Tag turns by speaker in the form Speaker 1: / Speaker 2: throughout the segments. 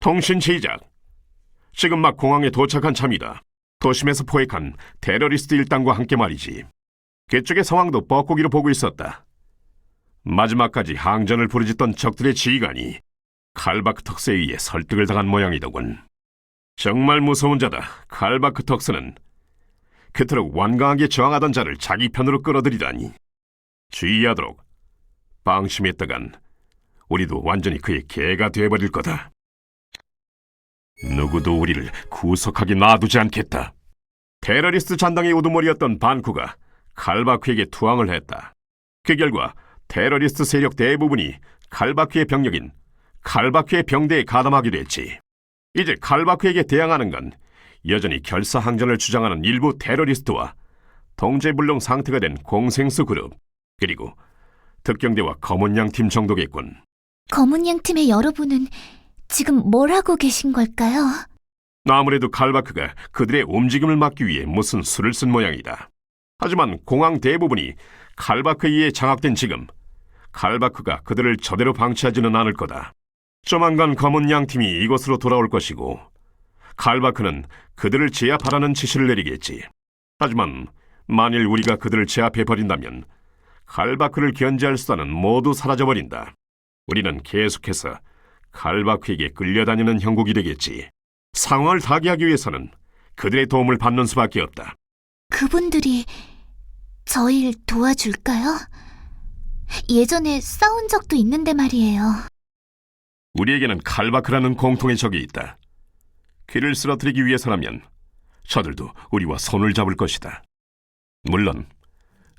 Speaker 1: 통신 시작. 지금 막 공항에 도착한 참이다. 도심에서 포획한 테러리스트 일당과 함께 말이지. 그쪽의 상황도 뻐꾸기로 보고 있었다. 마지막까지 항전을 부르짖던 적들의 지휘관이 칼바크 턱스에 의해 설득을 당한 모양이더군. 정말 무서운 자다. 칼바크 턱스는 그토록 완강하게 저항하던 자를 자기 편으로 끌어들이다니. 주의하도록. 방심했다간 우리도 완전히 그의 개가 되어버릴 거다. 누구도 우리를 구속하게 놔두지 않겠다. 테러리스트 잔당의 우두머리였던 반쿠가 칼바크에게 투항을 했다. 그 결과 테러리스트 세력 대부분이 칼바크의 병력인 칼바크의 병대에 가담하기로 했지. 이제 칼바크에게 대항하는 건 여전히 결사항전을 주장하는 일부 테러리스트와 동제불능 상태가 된 공생수 그룹 그리고 특경대와 검은양 팀 정도겠군.
Speaker 2: 검은 양 팀의 여러분은 지금 뭘 하고 계신 걸까요?
Speaker 1: 아무래도 칼바크가 그들의 움직임을 막기 위해 무슨 수를 쓴 모양이다. 하지만 공항 대부분이 칼바크에 의해 장악된 지금 칼바크가 그들을 저대로 방치하지는 않을 거다. 조만간 검은 양 팀이 이곳으로 돌아올 것이고 칼바크는 그들을 제압하라는 지시를 내리겠지. 하지만 만일 우리가 그들을 제압해 버린다면 칼바크를 견제할 수단은 모두 사라져 버린다. 우리는 계속해서 칼바크에게 끌려다니는 형국이 되겠지. 상황을 타개하기 위해서는 그들의 도움을 받는 수밖에 없다.
Speaker 2: 그분들이 저희를 도와줄까요? 예전에 싸운 적도 있는데 말이에요.
Speaker 1: 우리에게는 칼바크라는 공통의 적이 있다. 그를 쓰러뜨리기 위해서라면 저들도 우리와 손을 잡을 것이다. 물론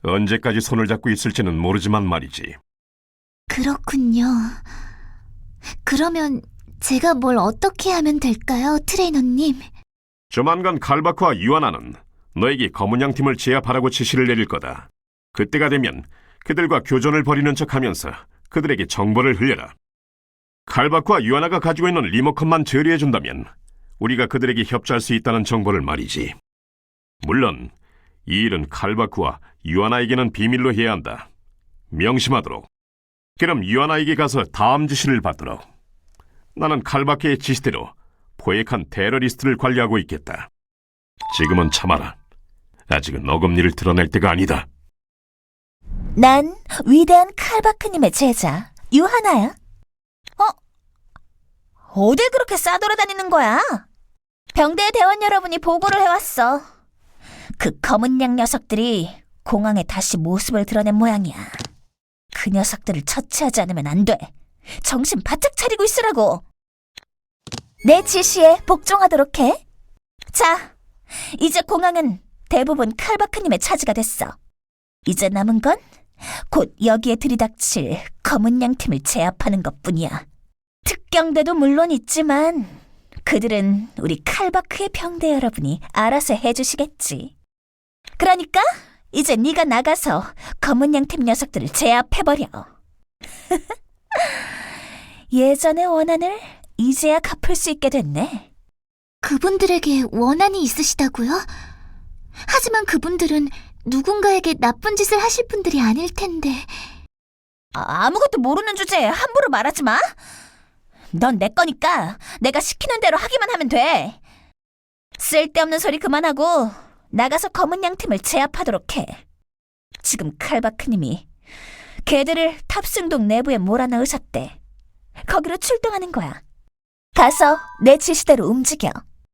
Speaker 1: 언제까지 손을 잡고 있을지는 모르지만 말이지.
Speaker 2: 그렇군요. 그러면 제가 뭘 어떻게 하면 될까요, 트레이너님?
Speaker 1: 조만간 칼바크와 유아나는 너에게 검은양 팀을 제압하라고 지시를 내릴 거다. 그때가 되면 그들과 교전을 벌이는 척하면서 그들에게 정보를 흘려라. 칼바크와 유아나가 가지고 있는 리모컨만 처리해준다면 우리가 그들에게 협조할 수 있다는 정보를 말이지. 물론 이 일은 칼바크와 유아나에게는 비밀로 해야 한다. 명심하도록. 그럼 유아나에게 가서 다음 지시를 받도록. 나는 칼바크의 지시대로 포획한 테러리스트를 관리하고 있겠다. 지금은 참아라. 아직은 어금니를 드러낼 때가 아니다.
Speaker 3: 난 위대한 칼바크님의 제자 유하나야. 어? 어딜 그렇게 싸돌아다니는 거야? 병대 대원 여러분이 보고를 해왔어. 그 검은 양 녀석들이 공항에 다시 모습을 드러낸 모양이야. 그 녀석들을 처치하지 않으면 안 돼. 정신 바짝 차리고 있으라고. 내 지시에 복종하도록 해. 자, 이제 공항은 대부분 칼바크님의 차지가 됐어. 이제 남은 건 곧 여기에 들이닥칠 검은 양 팀을 제압하는 것뿐이야. 특경대도 물론 있지만 그들은 우리 칼바크의 병대 여러분이 알아서 해주시겠지. 그러니까 이제 네가 나가서 검은 양팀 녀석들을 제압해버려. 예전의 원한을 이제야 갚을 수 있게 됐네.
Speaker 2: 그분들에게 원한이 있으시다고요? 하지만 그분들은 누군가에게 나쁜 짓을 하실 분들이 아닐 텐데.
Speaker 3: 아, 아무것도 모르는 주제에 함부로 말하지 마. 넌 내 거니까 내가 시키는 대로 하기만 하면 돼. 쓸데없는 소리 그만하고 나가서 검은 양 팀을 제압하도록 해. 지금 칼바크님이 걔들을 탑승동 내부에 몰아넣으셨대. 거기로 출동하는 거야. 가서 내 지시대로 움직여.